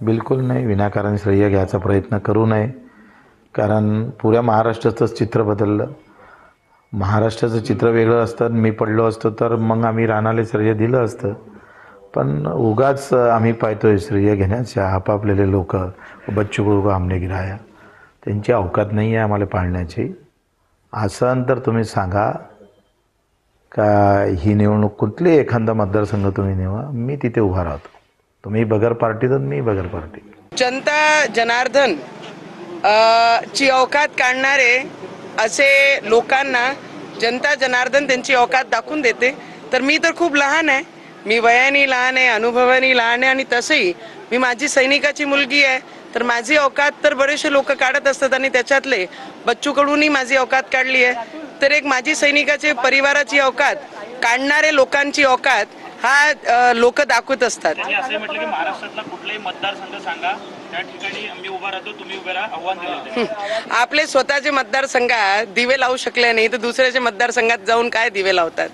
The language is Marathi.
बिलकुल नाही. विनाकारण श्रेय घ्यायचा प्रयत्न करू नये. कारण पुऱ्या महाराष्ट्राचंच चित्र बदललं. महाराष्ट्राचं चित्र वेगळं असतं. मी पडलो असतो तर मग आम्ही राणाले श्रेय दिलं असतं. पण उगाच आम्ही पाहतोय श्रेय घेण्याच्या आपापलेले लोक बच्चू कडू आमने गिराया त्यांची अवकात नाही आहे आम्हाला पाळण्याची. असं तर तुम्ही सांगा. का ही निवडणूक कुठली एखादा मतदारसंघ तुम्ही नेवा मी तिथे उभा राहतो. तुम्ही बगर पार्टी तर मी बगर पार्टी जनता जनार्दन ची अवकात काढणारे असे लोकांना जनता जनार्दन त्यांची अवकात दाखवून देते. तर मी तर खूप लहान आहे. मी वयाने लहान आहे अनुभवाने लहान आहे आणि तसंही मी माझी सैनिकाची मुलगी आहे. तर माझी अवकात तर बरेचसे लोक काढत असतात आणि त्याच्यातले बच्चूकडूनही माझी अवकात काढली आहे. तर एक माझी सैनिकाचे परिवाराची अवकात काढणारे लोकांची अवकात हा लोक दाखवत असतात. त्यांनी असंही म्हटलं की महाराष्ट्रातला कुठलाही मतदारसंघ सांगा त्या ठिकाणी मी उभा राहतो तुम्ही उभे राहा आव्हान दिलं त्यांनी. आपले स्वतःचे मतदारसंघात दिवे लावू शकले नाही तर दुसऱ्याच्या मतदारसंघात जाऊन काय दिवे लावतात?